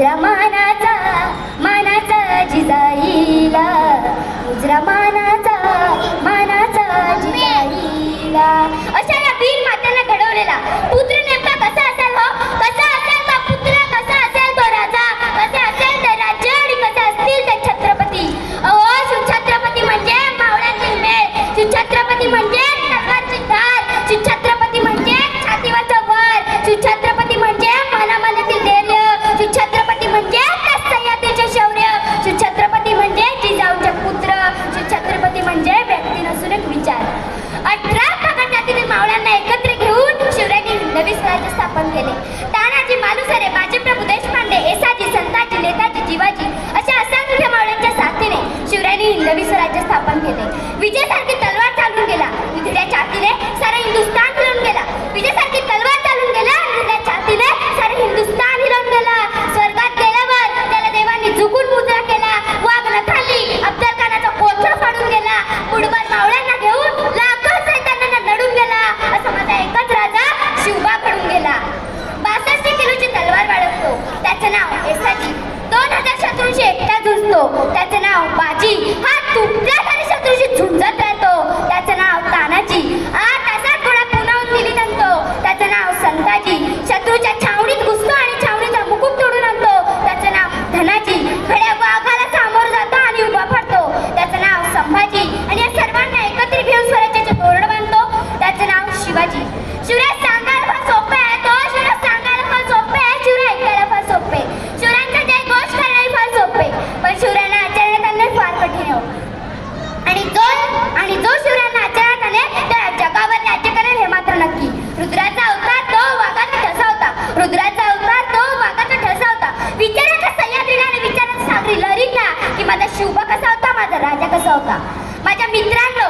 Yeah, Mann. जागेसाठी दोन हजार शत्रूंशी एकटा झुंजतो त्याचे नाव बाजी. हा तुमच्या शत्रूशी झुंजत होता माझ्या मित्रांनो